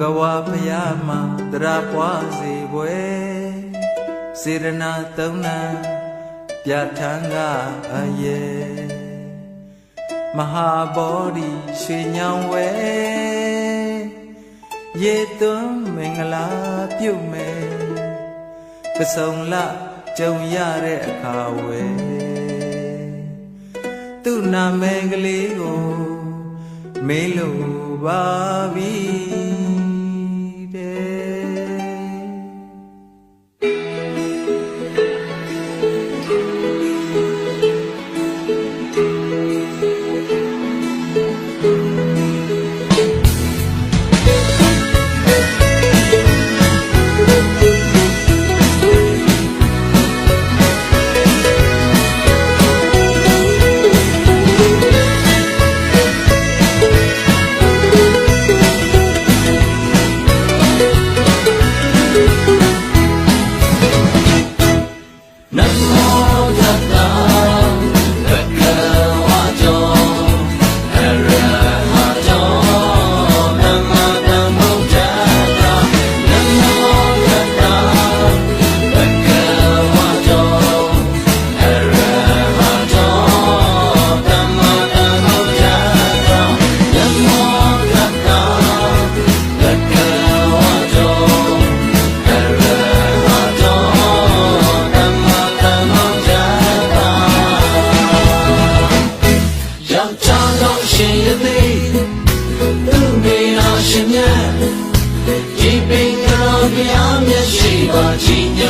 ဂဝါဖယားမှာတရာပွားစေပွဲစေရနာသုံးနာပြဋ္ဌာန်းကအယေမဟာဘောဓိရွှေညောင်ဝဲရေသွန်းမင်္ဂလာပြုမယ်ပစုံလကြုံရတဲ့အခါဝဲသူ့နာမည်ကလေးကိုမေးလို့ပါပြီ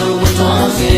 Which one's it?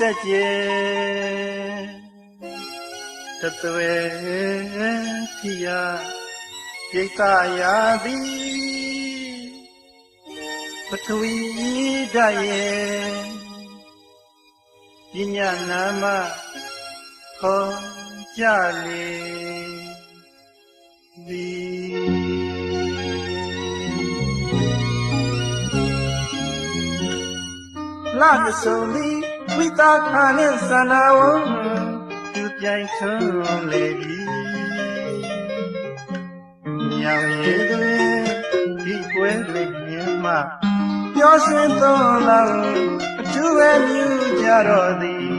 ဆက်ကျဲတသွေထီယာရိတ်သာယာသည်ပထဝီဓာတ်ရဲ့ပညာနာမခေါ်ကြလေသည်လာမဆုံးသည် ဝိတာခာနဲ့သနာဝံသူပြိုင်ထုံးလေပြီညောင်ရည်တွင်ဒီပွဲလေးမြင်မှပျော်ရွှင်သောလောင်အထူးပဲမြူကြတော့သည်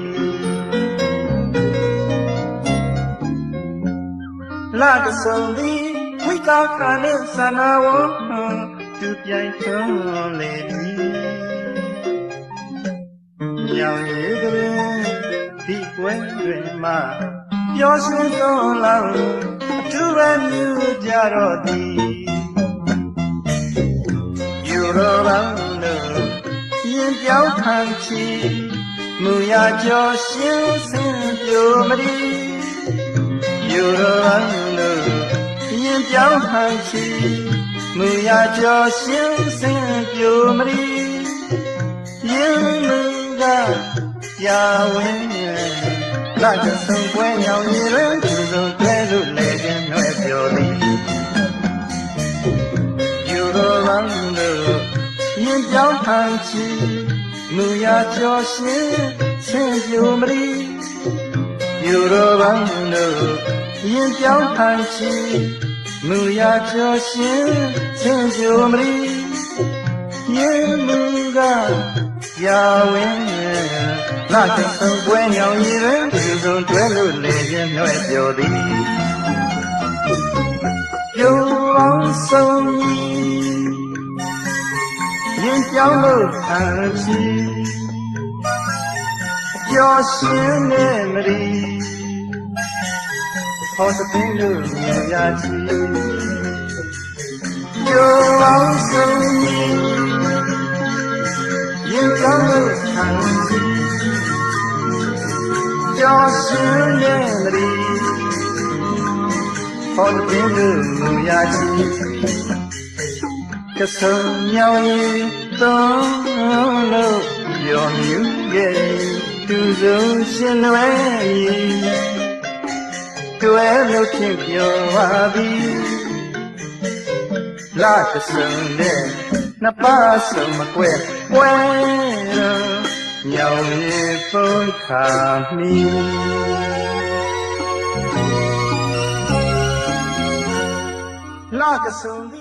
လာတဆုံသည်ဝိကာခာနဲ့သနာဝံသူပြိုင်ထုံးလေသ ည်ညောင်ရည်တွင်ဒီကွယ်တွင်မှပျော်ရွှင်သောလောင်အထူးပဲမြူကြတော့သည်ယူရောပန်းတို့ရင်ပြောင်းခံချီမူရကျော်ရှင်စင်ပြိုမရီယူရန်လို့ရင်ပြောင်းဟန်ချီမူရကျော်ရှင်စင်ပြိုမရီရင်မူ ကရာဝင်းလာကဆုံပွဲညောင်ရည်သူစုံတွဲလို့လေခြင်းနှွဲပြောသည်ယူရန်လို့ရင်ပြောင်းဟန်ချီမူရကျော်ရှင်စင်ပြိုမရီယူရောပန်းတို့ရင်ပြောင်းခံချီမူရကျော်ရှင်ဆင်ကြိုမရီရင်မူက ရာဝင်းလာတဲ့ဆုံပွဲညောင်ရည်တွင်သူစုံတွဲလို့လေခြင်းနှွဲ့ပြောသည်ယူအောင်ဆုံးရင်ပြောင်းလို့ခံချီပျော်ရှင်နေမရီဟောစပင်းလို့မြင်ရချီကျိုးအောင်ဆုံး ရင်ကောင်းလို့ခံချီပျော်ရှင်နေမရီဟောစပင်းလို့မြင်ရချီကဆုံမြောင်ရင်သုံးလို့ပြောမြူရဲ့သူဆုံးရှင်လွယ်တွဲလို့ဖြင့်ပြောပါသည်လာကဆုံနဲ့နှစ်ပါးဆုံးမကွဲ ပွဲတော့ညောင်ရည်ပုံခါမီလာကဆုံသည်